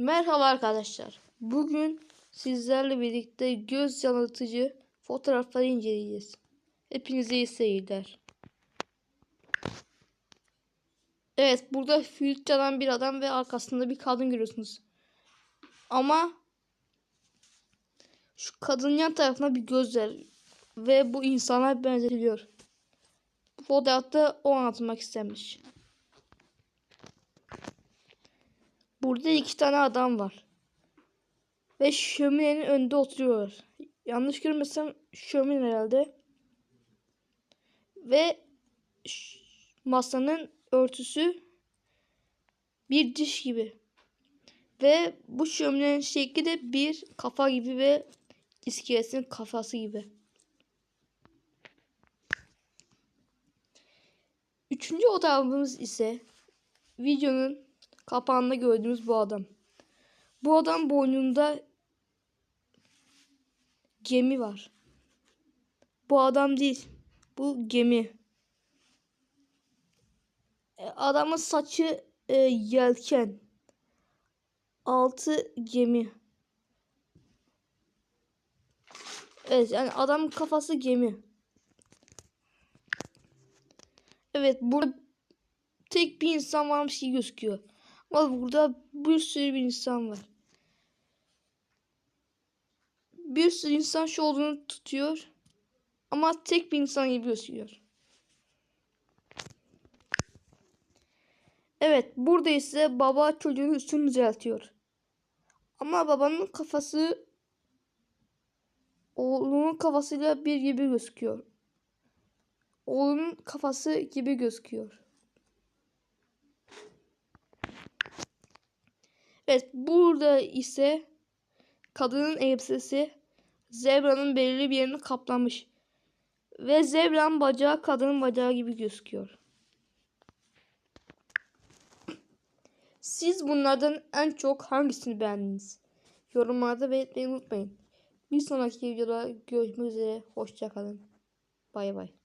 Merhaba arkadaşlar. Bugün sizlerle birlikte göz yanıltıcı fotoğrafları inceleyeceğiz. Hepinize iyi seyirler. Evet burada flüt çalan bir adam ve arkasında bir kadın görüyorsunuz. Ama şu kadının yan tarafına bir göz var. Ve bu insana benzetiliyor. Bu fotoğrafta o anlatmak istemiş. Burada iki tane adam var. Ve şöminenin önünde oturuyorlar. Yanlış görmesem şömine herhalde. Ve masanın örtüsü bir diş gibi. Ve bu şöminenin şekli de bir kafa gibi ve iskeletin kafası gibi. Üçüncü odamız ise videonun kapağında gördüğümüz bu adam. Bu adam boynunda gemi var. Bu adam değil. Bu gemi. E, Adamın saçı e, yelken. Altı gemi. Evet yani adamın kafası gemi. Evet burada tek bir insan varmış gibi gözüküyor. Ama burada bir sürü bir insan var. Bir sürü insan şu olduğunu tutuyor. Ama tek bir insan gibi gözüküyor. Evet burada ise baba çocuğun üstünü düzeltiyor. Ama babanın kafası oğlunun kafasıyla bir gibi gözüküyor. Oğlunun kafası gibi gözüküyor. Evet burada ise kadının elbisesi zebranın belirli bir yerini kaplamış. Ve zebranın bacağı kadının bacağı gibi gözüküyor. Siz bunlardan en çok hangisini beğendiniz? Yorumlarda belirtmeyi unutmayın. Bir sonraki videoda görüşmek üzere. Hoşçakalın. Bay bay.